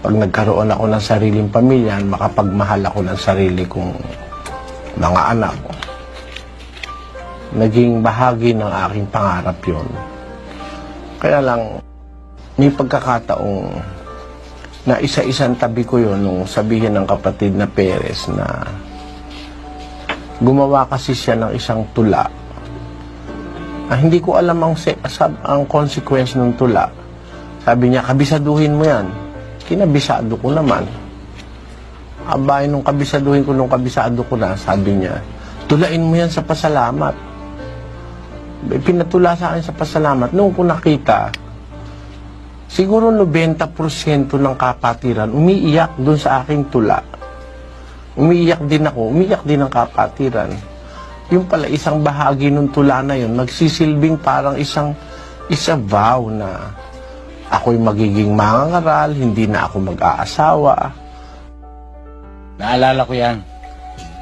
pag nagkaroon ako ng sariling pamilya, makapagmahal ako ng sarili kong mga anak. Naging bahagi ng aking pangarap yon. Kaya lang, may pagkakataong na isa-isang tabi ko yon nung sabihin ng kapatid na Perez na gumawa kasi siya ng isang tula. Ah, hindi ko alam ang, ang consequence ng tula. Sabi niya, kabisaduhin mo yan. Kinabisado ko naman. Abay, nung kabisaduhin ko, nung kabisado ko na, sabi niya, tulain mo yan sa pasalamat. Pinatula sa akin sa pasalamat. Noong ko nakita, siguro 90% ng kapatiran umiiyak dun sa aking tula. Umiiyak din ako, umiiyak din ang kapatiran. Yung pala isang bahagi ng tula na yun, magsisilbing parang isang isa vow na ako'y magiging mangangaral, hindi na ako mag-aasawa. Naalala ko yan.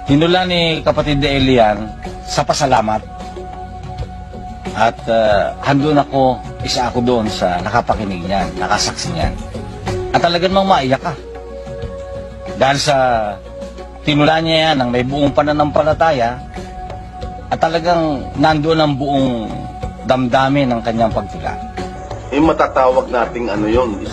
Hinula ni kapatid de Elian sa pasalamat. At uh, handun ako, isa ako doon sa nakapakinig niyan, nakasaksi niyan. At talagang mang maiyak ka. Dahil sa tinula niya yan ng may buong pananampalataya, at talagang nandoon ang buong damdamin ng kanyang pagtula. Eh matatawag nating ano yon